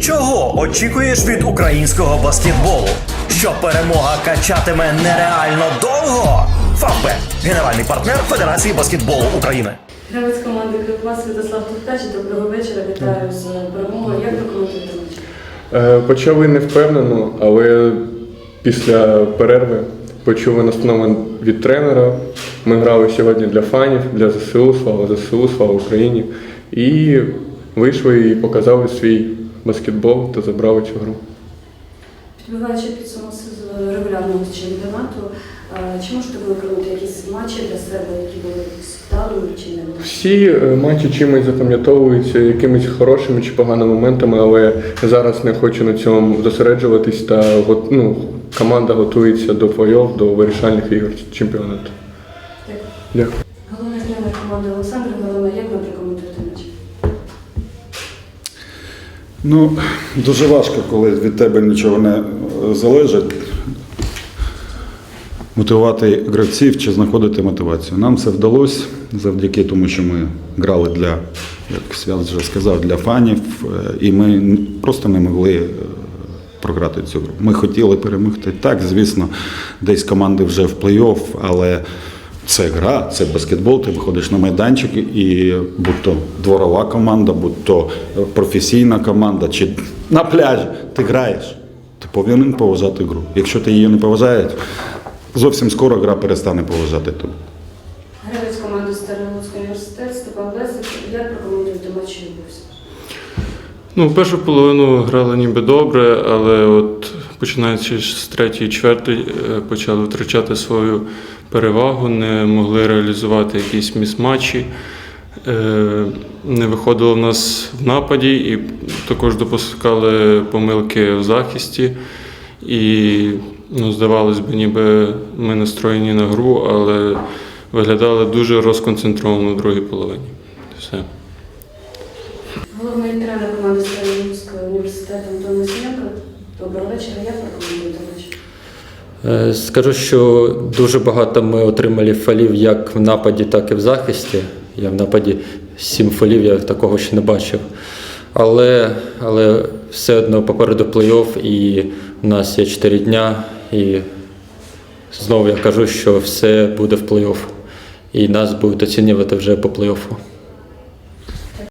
Чого очікуєш від українського баскетболу? Що перемога качатиме нереально довго? Фавбет – генеральний партнер Федерації баскетболу України. Гравець команди Кривбас Святослав Тухкач. Доброго вечора. Вітаю з перемогою. Як ви коментуєте матч? Е, Почали не впевнено, але після перерви почули настанови від тренера. Ми грали сьогодні для фанів, для ЗСУ, слава ЗСУ, слава Україні. І вийшли і показали свій баскетбол та забрали цю гру. Підбиваючи підсумок регулярного чемпіонату, е, чи можете ви виконати якісь матчі для себе, які були вдалими чи не? Всі е, матчі чимось запам'ятовуються, якимись хорошими чи поганими моментами, але зараз не хочу на цьому зосереджуватись та ну, команда готується до плей-офф, до вирішальних ігор чемпіонату. Дякую. Головний тренер команди Олександр Галина, як ви прокоментуєте матч? Ну, дуже важко, коли від тебе нічого не е, залежить. Мотивувати гравців чи знаходити мотивацію. Нам це вдалося завдяки тому, що ми грали для, як Свят вже сказав, для фанів, е, і ми просто не могли е, програти цю гру. Ми хотіли перемогти. Так, звісно, десь команди вже в плей-офф, але це гра, це баскетбол, ти виходиш на майданчик і будь то дворова команда, будь то професійна команда, чи на пляжі ти граєш. Ти повинен поважати гру. Якщо ти її не поважаєш, зовсім скоро гра перестане поважати тебе. Гравець команди Старий Луцький університет Степан Лесик. Як прокоментуєте матч, відбувся? Ну, першу половину грали ніби добре, але от починаючи з третьої, четвертої, е, почали втрачати свою перевагу, не могли реалізувати якісь міс-матчі. Е, Не виходило в нас в нападі і також допускали помилки в захисті. І ну, здавалось би, ніби ми настроєні на гру, але виглядали дуже розконцентровано в другій половині. Все. Головний тренер команди Старий Луцький університет Антон Лисенко. Доброго вечора. Як прокоментуєте матч? Скажу, що дуже багато ми отримали фолів як в нападі, так і в захисті. Я в нападі сім фолів, я такого ще не бачив. Але, але все одно попереду плей-офф, і у нас є 4 дня. І знову я кажу, що все буде в плей-офф. І нас будуть оцінювати вже по плей-оффу.